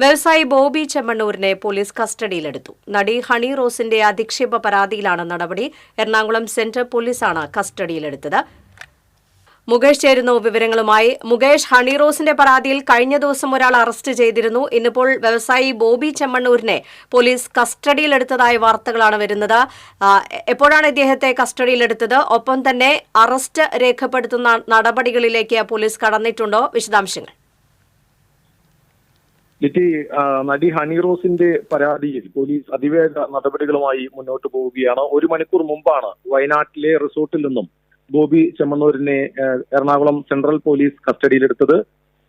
വ്യവസായി ബോബി ചെമ്മണ്ണൂരിനെ പോലീസ് കസ്റ്റഡിയിലെടുത്തു. നടി ഹണി റോസിന്റെ അധിക്ഷേപ പരാതിയിലാണ് നടപടി. എറണാകുളം സെൻട്രൽ പോലീസാണ് കസ്റ്റഡിയിലെടുത്തത്. മുകേഷ് ചേരുന്നു വിവരങ്ങളുമായി. മുകേഷ് ഹണി റോസിന്റെ പരാതിയിൽ കഴിഞ്ഞ ദിവസം ഒരാൾ അറസ്റ്റ് ചെയ്തിരുന്നു. ഇന്നിപ്പോൾ വ്യവസായി ബോബി ചെമ്മണ്ണൂരിനെ പോലീസ് കസ്റ്റഡിയിലെടുത്തതായ വാർത്തകളാണ് വരുന്നത്. എപ്പോഴാണ് ഇദ്ദേഹത്തെ കസ്റ്റഡിയിലെടുത്തത്? ഒപ്പം തന്നെ അറസ്റ്റ് രേഖപ്പെടുത്തുന്ന നടപടികളിലേക്ക് പോലീസ് കടന്നിട്ടുണ്ടോ? വിശദാംശങ്ങൾ. ലിറ്റി നടി ഹണി റോസിന്റെ പരാതിയിൽ പോലീസ് അതിവേഗ നടപടികളുമായി മുന്നോട്ട് പോവുകയാണ്. ഒരു മണിക്കൂർ മുമ്പാണ് വയനാട്ടിലെ റിസോർട്ടിൽ നിന്നും ബോബി ചെമ്മണ്ണൂരിനെ എറണാകുളം സെൻട്രൽ പോലീസ് കസ്റ്റഡിയിലെടുത്തത്.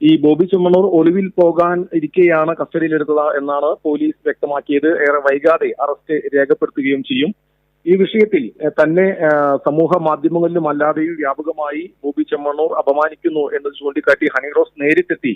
ഈ ബോബി ചെമ്മണ്ണൂർ ഒളിവിൽ പോകാൻ ഇരിക്കെയാണ് കസ്റ്റഡിയിലെടുത്തത് എന്നാണ് പോലീസ് വ്യക്തമാക്കിയത്. ഏറെ വൈകാതെ അറസ്റ്റ് രേഖപ്പെടുത്തുകയും ചെയ്യും. ഈ വിഷയത്തിൽ തന്നെ സമൂഹ മാധ്യമങ്ങളിലും അല്ലാതെയും വ്യാപകമായി ബോബി ചെമ്മണ്ണൂർ അപമാനിക്കുന്നു എന്ന് ചൂണ്ടിക്കാട്ടി ഹണി റോസ് നേരിട്ടെത്തി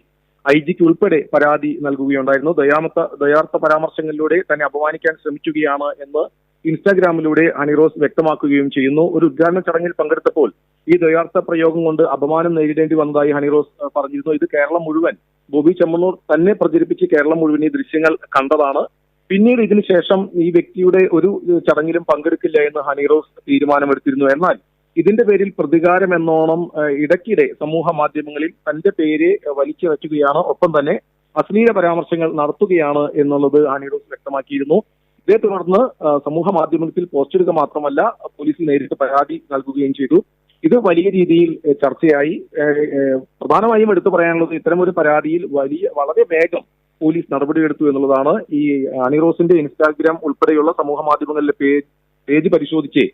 ഐ ജിക്ക് ഉൾപ്പെടെ പരാതി നൽകുകയുണ്ടായിരുന്നു. ദയാമത്ത ദയാർത്ഥ പരാമർശങ്ങളിലൂടെ തന്നെ അപമാനിക്കാൻ ശ്രമിക്കുകയാണ് എന്ന് ഇൻസ്റ്റാഗ്രാമിലൂടെ ഹണിറോസ് വ്യക്തമാക്കുകയും ചെയ്യുന്നു. ഒരു ഉദ്ഘാടന ചടങ്ങിൽ പങ്കെടുത്തപ്പോൾ ഈ ദയാർത്ഥ പ്രയോഗം കൊണ്ട് അപമാനം നേരിടേണ്ടി വന്നതായി ഹണിറോസ് പറഞ്ഞിരുന്നു. ഇത് കേരളം മുഴുവൻ ബോബി ചെമ്മണ്ണൂർ തന്നെ പ്രചരിപ്പിച്ച് കേരളം മുഴുവൻ ഈ ദൃശ്യങ്ങൾ കണ്ടതാണ്. പിന്നീട് ഇതിനുശേഷം ഈ വ്യക്തിയുടെ ഒരു ചടങ്ങിലും പങ്കെടുക്കില്ല എന്ന് ഹണിറോസ് തീരുമാനമെടുത്തിരുന്നു. എന്നാൽ ഇതിന്റെ പേരിൽ പ്രതികാരം എന്നോണം ഇടയ്ക്കിടെ സമൂഹ മാധ്യമങ്ങളിൽ തന്റെ പേര് വലിച്ചു വയ്ക്കുകയാണ്. ഒപ്പം തന്നെ അശ്ലീല പരാമർശങ്ങൾ നടത്തുകയാണ് എന്നുള്ളത് ഹണിറോസ് വ്യക്തമാക്കിയിരുന്നു. ഇതേ തുടർന്ന് സമൂഹ മാധ്യമത്തിൽ പോസ്റ്റ് ഇടുക മാത്രമല്ല പോലീസിൽ നേരിട്ട് പരാതി നൽകുകയും ചെയ്തു. ഇത് വലിയ രീതിയിൽ ചർച്ചയായി. പ്രധാനമായും എടുത്തു പറയാനുള്ളത് ഇത്തരം ഒരു പരാതിയിൽ വലിയ വളരെ വേഗം പോലീസ് നടപടിയെടുത്തു എന്നുള്ളതാണ്. ഈ അണിറോസിന്റെ ഇൻസ്റ്റാഗ്രാം ഉൾപ്പെടെയുള്ള സമൂഹ മാധ്യമങ്ങളിലെ പേജ് പേജ് പരിശോധിച്ച്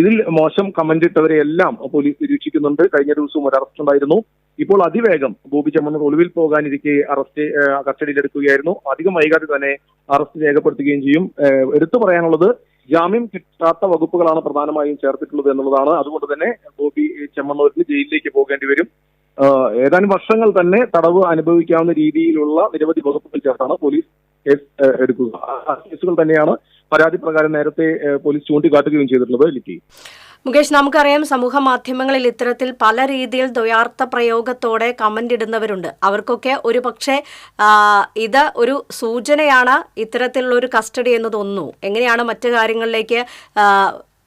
ഇതിൽ മോശം കമന്റ് ഇട്ടവരെ എല്ലാം പോലീസ് നിരീക്ഷിക്കുന്നുണ്ട്. കഴിഞ്ഞ ദിവസവും ഒരു അറസ്റ്റ് ഉണ്ടായിരുന്നു. ഇപ്പോൾ അതിവേഗം ബോബി ചെമ്മണ്ണൂർ ഒളിവിൽ പോകാനിരിക്കെ അറസ്റ്റ് കസ്റ്റഡിയിലെടുക്കുകയായിരുന്നു. അധികം വൈകാതെ തന്നെ അറസ്റ്റ് രേഖപ്പെടുത്തുകയും ചെയ്യും. എടുത്തു പറയാനുള്ളത് ജാമ്യം കിട്ടാത്ത വകുപ്പുകളാണ് പ്രധാനമായും ചേർത്തിട്ടുള്ളത് എന്നുള്ളതാണ്. അതുകൊണ്ട് തന്നെ ബോബി ചെമ്മണ്ണൂരിന് ജയിലിലേക്ക് പോകേണ്ടി വരും. ഏതാനും വർഷങ്ങൾ തന്നെ തടവ് അനുഭവിക്കാവുന്ന രീതിയിലുള്ള നിരവധി വകുപ്പുകൾ ചേർത്താണ് പോലീസ് കേസ് എടുക്കുക. കേസുകൾ തന്നെയാണ് പരാതി പ്രകാരം നേരത്തെ പോലീസ് ചൂണ്ടിക്കാട്ടുകയും ചെയ്തിട്ടുള്ളത് ലിറ്റി മുകേഷ് നമുക്കറിയാം സമൂഹ മാധ്യമങ്ങളിൽ ഇത്തരത്തിൽ പല രീതിയിൽ ദ്വയാർത്ഥ പ്രയോഗത്തോടെ കമന്റ് ഇടുന്നവരുണ്ട്. അവർക്കൊക്കെ ഒരു പക്ഷേ ഇത് ഒരു സൂചനയാണ് ഇത്തരത്തിലുള്ള ഒരു കസ്റ്റഡി എന്ന് തോന്നുന്നു. എങ്ങനെയാണ് മറ്റു കാര്യങ്ങളിലേക്ക്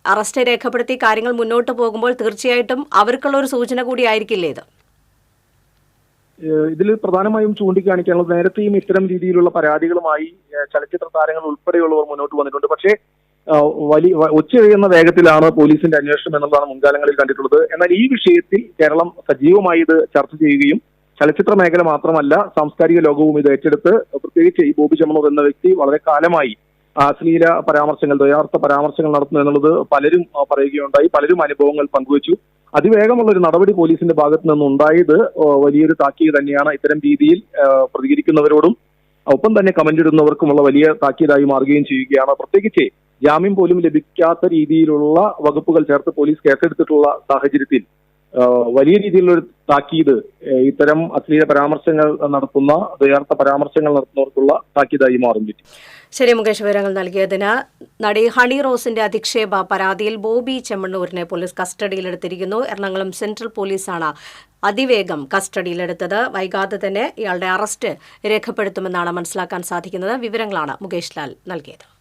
അറസ്റ്റ് രേഖപ്പെടുത്തി കാര്യങ്ങൾ മുന്നോട്ട് പോകുമ്പോൾ തീർച്ചയായിട്ടും അവർക്കുള്ള ഒരു സൂചന കൂടി ആയിരിക്കില്ലേ ഇത്? ഇതിൽ പ്രധാനമായും ചൂണ്ടിക്കാണിക്കാനുള്ളത് നേരത്തെയും ഇത്തരം രീതിയിലുള്ള പരാതികളുമായി ചലച്ചിത്ര താരങ്ങൾ ഉൾപ്പെടെയുള്ളവർ മുന്നോട്ട് വന്നിട്ടുണ്ട്. പക്ഷേ വലിയ ഒച്ചയെഴുന്ന വേഗത്തിലാണ് പോലീസിന്റെ അന്വേഷണം എന്നുള്ളതാണ് മുൻകാലങ്ങളിൽ കണ്ടിട്ടുള്ളത്. എന്നാൽ ഈ വിഷയത്തിൽ കേരളം സജീവമായി ഇത് ചർച്ച ചെയ്യുകയും ചലച്ചിത്ര മേഖല മാത്രമല്ല സാംസ്കാരിക ലോകവും ഇത് ഏറ്റെടുത്ത് പ്രത്യേകിച്ച് ഈ ബോബി ചെമ്മണൂർ എന്ന വ്യക്തി വളരെ കാലമായി അശ്ലീല പരാമർശങ്ങൾ ദ്വയാർത്ഥ പരാമർശങ്ങൾ നടത്തുന്നു എന്നുള്ളത് പലരും പറയുകയുണ്ടായി. പലരും അനുഭവങ്ങൾ പങ്കുവച്ചു. അതിവേഗമുള്ള ഒരു നടപടി പോലീസിന്റെ ഭാഗത്ത് നിന്നുണ്ടായത് വലിയൊരു താക്കീത് തന്നെയാണ് ഇത്തരം രീതിയിൽ പ്രതികരിക്കുന്നവരോടും ഒപ്പം തന്നെ കമന്റ് ഇടുന്നവർക്കുമുള്ള വലിയ താക്കീതായി മാറുകയും ചെയ്യുകയാണ്. പ്രത്യേകിച്ച് ജാമ്യം പോലും ലഭിക്കാത്ത രീതിയിലുള്ള വകുപ്പുകൾ ചേർത്ത് പോലീസ് കേസെടുത്തിട്ടുള്ള സാഹചര്യത്തിൽ വലിയ രീതിയിലുള്ള താക്കീത് ഇത്തരം അശ്ലീല പരാമർശങ്ങൾ നടത്തുന്ന യഥാർത്ഥ പരാമർശങ്ങൾ നടത്തുന്നവർക്കുള്ള താക്കീതായി മാറും. ശരി മുകേഷ് വിവരങ്ങൾ നൽകിയതിന് നടി ഹണി റോസിന്റെ അധിക്ഷേപ പരാതിയിൽ ബോബി ചെമ്മണ്ണൂരിനെ പോലീസ് കസ്റ്റഡിയിലെടുത്തിരിക്കുന്നു. എറണാകുളം സെൻട്രൽ പോലീസാണ് അതിവേഗം കസ്റ്റഡിയിലെടുത്തത്. വൈകാതെ തന്നെ ഇയാളുടെ അറസ്റ്റ് രേഖപ്പെടുത്തുമെന്നാണ് മനസ്സിലാക്കാൻ സാധിക്കുന്നത്. വിവരങ്ങളാണ് മുകേഷ് ലാൽ നൽകിയത്.